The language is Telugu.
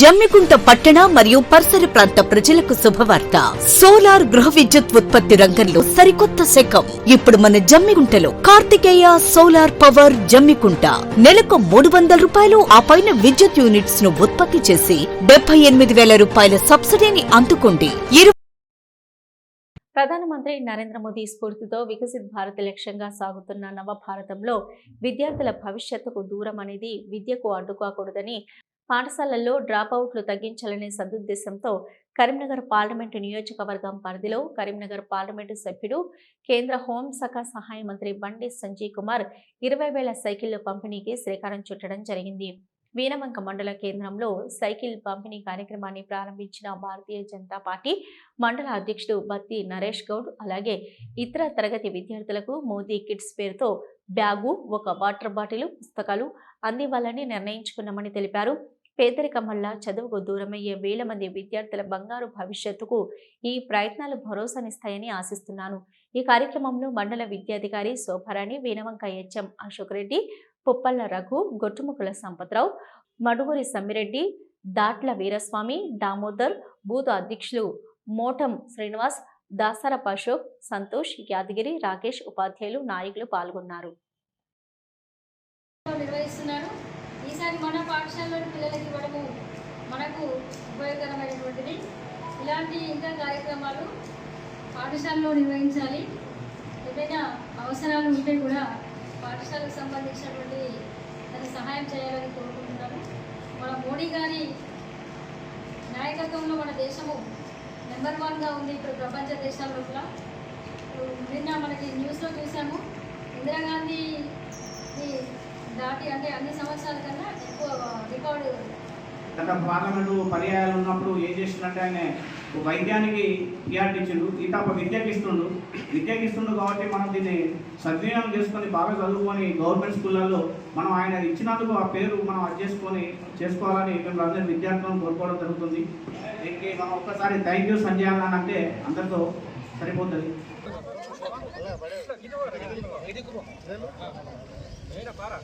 జమ్మికుంట పట్టణ మరియు పరిసర ప్రాంత ప్రజలకు శుభవార్త. సోలార్ గృహ విద్యుత్ ఉత్పత్తి రంగంలో సరికొత్త శకం. ఇప్పుడు మన జమ్మికుంటలో కార్తికేయ సోలార్ పవర్ జమ్మికుంట. నెలకు మూడు వందల రూపాయలు ఆ పైన విద్యుత్ యూనిట్స్ను ఉత్పత్తి చేసి డెబ్బై ఎనిమిది వేల రూపాయల సబ్సిడీని అందుకోండి. ప్రధానమంత్రి నరేంద్ర మోదీ స్ఫూర్తితో వికసిత్ భారత్ లక్ష్యంగా సాగుతున్న నవ భారతంలో విద్యార్థుల భవిష్యత్తుకు దూరం అనేది విద్యకు అడ్డుకోకూడదని పాఠశాలల్లో డ్రాపౌట్లు తగ్గించాలనే సదుద్దేశంతో కరీంనగర్ పార్లమెంటు నియోజకవర్గం పరిధిలో కరీంనగర్ పార్లమెంటు సభ్యుడు కేంద్ర హోంశాఖ సహాయ మంత్రి బండి సంజయ్ కుమార్ ఇరవై వేల సైకిళ్ళ పంపిణీకి శ్రీకారం చుట్టడం జరిగింది. వీనవంక మండల కేంద్రంలో సైకిల్ పంపిణీ కార్యక్రమాన్ని ప్రారంభించిన భారతీయ జనతా పార్టీ మండల అధ్యక్షుడు బత్తి నరేష్ గౌడ్ అలాగే ఇతర తరగతి విద్యార్థులకు మోదీ కిడ్స్ పేరుతో బ్యాగు ఒక వాటర్ బాటిల్ పుస్తకాలు అందివ్వాలని నిర్ణయించుకున్నామని తెలిపారు. పేదరికం వల్ల చదువుకు దూరమయ్యే వేల మంది విద్యార్థుల బంగారు భవిష్యత్తుకు ఈ ప్రయత్నాలు భరోసానిస్తాయని ఆశిస్తున్నాను. ఈ కార్యక్రమంలో మండల విద్యాధికారి Shobharani Veenavanka H M Ashok Reddy Puppala Raghu Gottumukkula Sampathrao Maduguri Sammireddy Datla Veeraswamy Damodar booth అధ్యక్షులు మోటం శ్రీనివాస్ దాసరప అశోక్ సంతోష్ యాదగిరి రాకేష్ ఉపాధ్యాయులు నాయకులు పాల్గొన్నారు. నిర్వహిస్తున్నారు. ఈసారి మన పాఠశాలలోని పిల్లలకి ఇవ్వడము మనకు ఉపయోగకరమైనటువంటిది. ఇలాంటి ఇంకా కార్యక్రమాలు పాఠశాలలో నిర్వహించాలి. ఏదైనా అవసరాలు ఉంటే కూడా పాఠశాలకు సంబంధించినటువంటి దానికి సహాయం చేయాలని కోరుకుంటున్నాను. మన మోడీ గారి నాయకత్వంలో మన దేశము నెంబర్ వన్గా ఉంది ఇప్పుడు ప్రపంచ దేశాల లోపల. ఇప్పుడు నిన్న మనకి న్యూస్లో చూసాము ఇందిరాగాంధీ దాటి అంటే అన్ని సంవత్సరాల కన్నా ఎక్కువ రికార్డు గత పార్లమెంటు పర్యాయాలు ఉన్నప్పుడు ఏం చేసిందంటే ఆయన వైద్యానికి టీఆర్టీ ఇచ్చిండు ఈ తప్ప విద్యకి ఇస్తుండు విద్యకి ఇస్తుండు కాబట్టి మనం దీన్ని సద్వినియోగం చేసుకొని బాగా చదువుకొని గవర్నమెంట్ స్కూళ్ళల్లో మనం ఆయన ఇచ్చినందుకు ఆ పేరు మనం అది చేసుకొని చేసుకోవాలని మేము అందరి విద్యార్థులను కోరుకోవడం జరుగుతుంది. దీనికి మనం ఒక్కసారి థ్యాంక్ యూ సంజయ్ అని అంటే అందరితో సరిపోతుంది. పారా